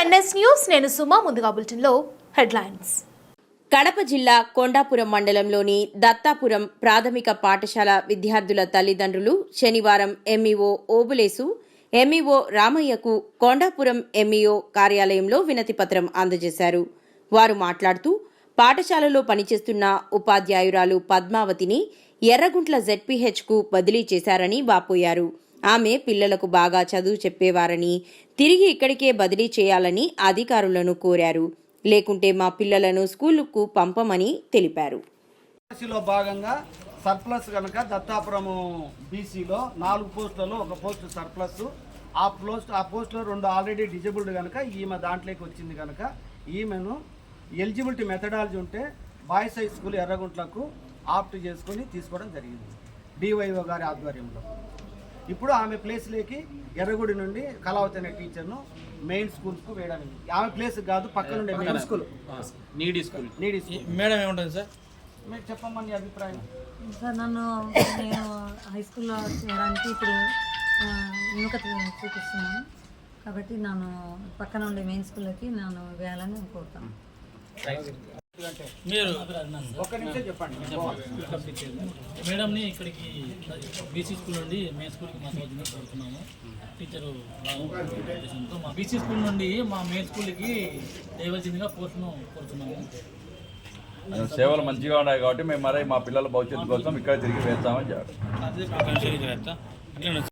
NS news నేను సుమా ముందుగా బులెటిన్లో హెడ్లైన్స్. కడప జిల్లా కొండాపురం మండలంలోని దత్తాపురం ప్రాథమిక పాఠశాల విద్యార్థుల తల్లిదండ్రులు శనివారం ఎంఈఓ ఓబులేసు ఎంఈఓ రామయ్యకు కొండాపురం ఎంఈఓ కార్యాలయంలో వినతిపత్రం అందజేశారు. వారు మాట్లాడుతూ పాఠశాలలో పనిచేస్తున్న ఉపాధ్యాయురాలు పద్మావతిని ఎర్రగుంట్ల జెడ్పీహెచ్కు బదిలీ చేశారని వాపోయారు. ఆమె పిల్లలకు బాగా చదువు చెప్పేవారని తిరిగి ఇక్కడికే బదిలీ చేయాలని అధికారులను కోరారు. లేకుంటే మా పిల్లలను స్కూలుకు పంపమని తెలిపారు. భాగంగా సర్ప్లస్ కనుక దత్తాపురము బీసీలో నాలుగు పోస్టులలో ఒక పోస్ట్ సర్ప్లస్ ఆ పోస్ట్ ఆ పోస్టులో రెండు ఆల్రెడీ డిజబుల్డ్ కనుక ఈమె దాంట్లోకి వచ్చింది కనుక ఈమెను ఎలిజిబిలిటీ మెథడాలజీ ఉంటే బాయ్స్ హై స్కూల్ ఎర్రగుంట్లకు ఆప్ట్ చేసుకొని తీసుకోవడం జరిగింది. డివైఓ గారి ఆధ్వర్యంలో. ఇప్పుడు ఆమె ప్లేస్లోకి ఎర్రగుడి నుండి కళావతి అనే టీచర్ను మెయిన్ స్కూల్స్కు వేయడం ఆమె ప్లేస్ కాదు పక్కనుండే మెయిన్ స్కూల్ నీడీ స్కూల్ నీడి స్కూల్ మేడం ఏముంటుంది సార్? మీరు చెప్పమ్మని అభిప్రాయం. సార్ నన్ను నేను హై స్కూల్లో చేయడానికి ఇప్పుడు విముఖత చూపిస్తున్నాను. కాబట్టి నన్ను పక్కన ఉండే మెయిన్ స్కూల్లోకి నన్ను వేయాలని కోరుతాను. మీరు ఒక్క నిమిషం చెప్పండి. మేడంని ఇక్కడికి బీసీ స్కూల్ నుండి మెయిన్ స్కూల్కి మా వద్ద కోరుతున్నాము టీచరు ఉద్దేశంతో మా బీసీ స్కూల్ నుండి మా మెయిన్ స్కూల్కి చేయవలసిందిగా పోస్టును కోరుతున్నాము. సేవలు మంచిగా ఉన్నాయి కాబట్టి మేము మరి మా పిల్లల భవిష్యత్తు కోసం ఇక్కడ తిరిగి వేస్తామని చెప్పారు.